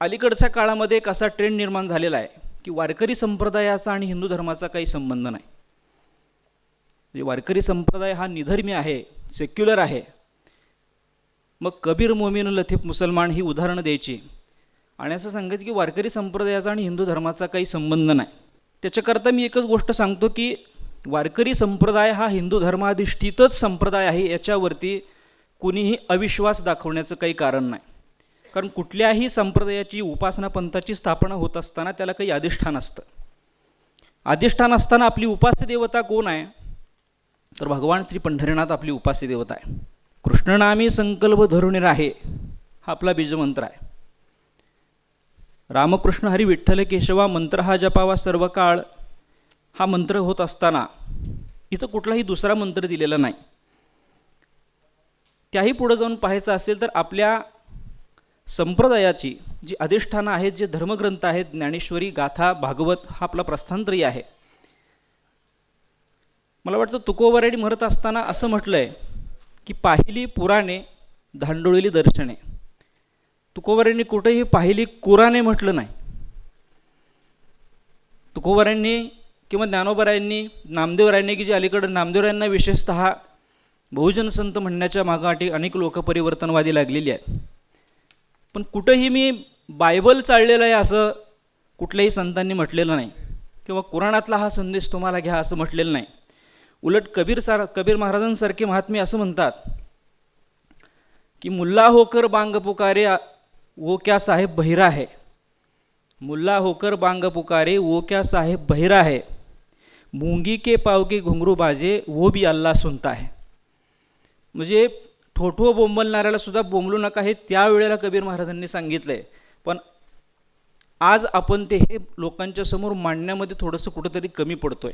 अलीकडच्या काळामध्ये एक असा ट्रेंड निर्माण झालेला आहे की वारकरी संप्रदायाचा आणि हिंदू धर्माचा काही संबंध नाही. म्हणजे वारकरी संप्रदाय हा निधर्मी आहे सेक्युलर आहे. मग कबीर मोमीन लथीफ मुसलमान ही उदाहरणं द्यायची. आणि असं सांगायचं की वारकरी संप्रदायाचा आणि हिंदू धर्माचा काही संबंध नाही. त्याच्याकरता मी एकच गोष्ट सांगतो की वारकरी संप्रदाय हा हिंदू धर्माधिष्ठितच संप्रदाय आहे याच्यावरती कुणीही अविश्वास दाखवण्याचं काही कारण नाही. कारण कुठल्याही संप्रदायाची उपासना पंथाची स्थापना होत असताना त्याला काही अधिष्ठान असतं. अधिष्ठान असताना आपली उपास्य देवता कोण आहे? तर भगवान श्री पंढरीनाथ आपली उपास्य देवता आहे. कृष्णनामी संकल्प धरुणीर आहे हा आपला बीजमंत्र आहे. रामकृष्ण हरी विठ्ठल केशवा मंत्र हा जपावा सर्व काळ हा मंत्र होत असताना इथं कुठलाही दुसरा मंत्र दिलेला नाही. त्याही पुढं जाऊन पाहायचं असेल तर आपल्या संप्रदायाची जी अधिष्ठानं आहेत जे धर्मग्रंथ आहेत ज्ञानेश्वरी गाथा भागवत हा आपला प्रस्थांतरी आहे. मला वाटतं तुकोबराडी म्हणत असताना असं म्हटलं आहे की पाहिली पुराणे धांडोळीली दर्शने. तुकोबरांनी कुठेही पाहिली कुराने म्हटलं नाही. तुकोबरांनी किंवा ज्ञानोबरायांनी नामदेवरायांनी की जे अलीकडं नामदेवरायांना विशेषतः बहुजन संत म्हणण्याच्या मागाठी अनेक लोकपरिवर्तनवादी लागलेली आहेत. पण कुठंही मी बायबल चाललेलं आहे असं कुठल्याही संतांनी म्हटलेलं नाही. किंवा कुराणातला हा संदेश तुम्हाला घ्या असं म्हटलेलं नाही. उलट कबीर सार कबीर महाराजांसारखे महात्मे असं म्हणतात की मुल्ला होकर बांग पुकारे वो क्या साहेब बहिरा आहे मुल्ला होकर बांग पुकारे वो क्या साहेब बहिरा है. मुंगी के पाव के घुंगरू बाजे वो भी अल्लाह सुनता है. म्हणजे ठोठो बोंबलणाऱ्याला सुद्धा बोंबलू नका हे त्यावेळेला कबीर महाराजांनी सांगितलं आहे पण आज आपण ते हे लोकांच्या समोर मांडण्यामध्ये थोडंसं कुठंतरी कमी पडतोय.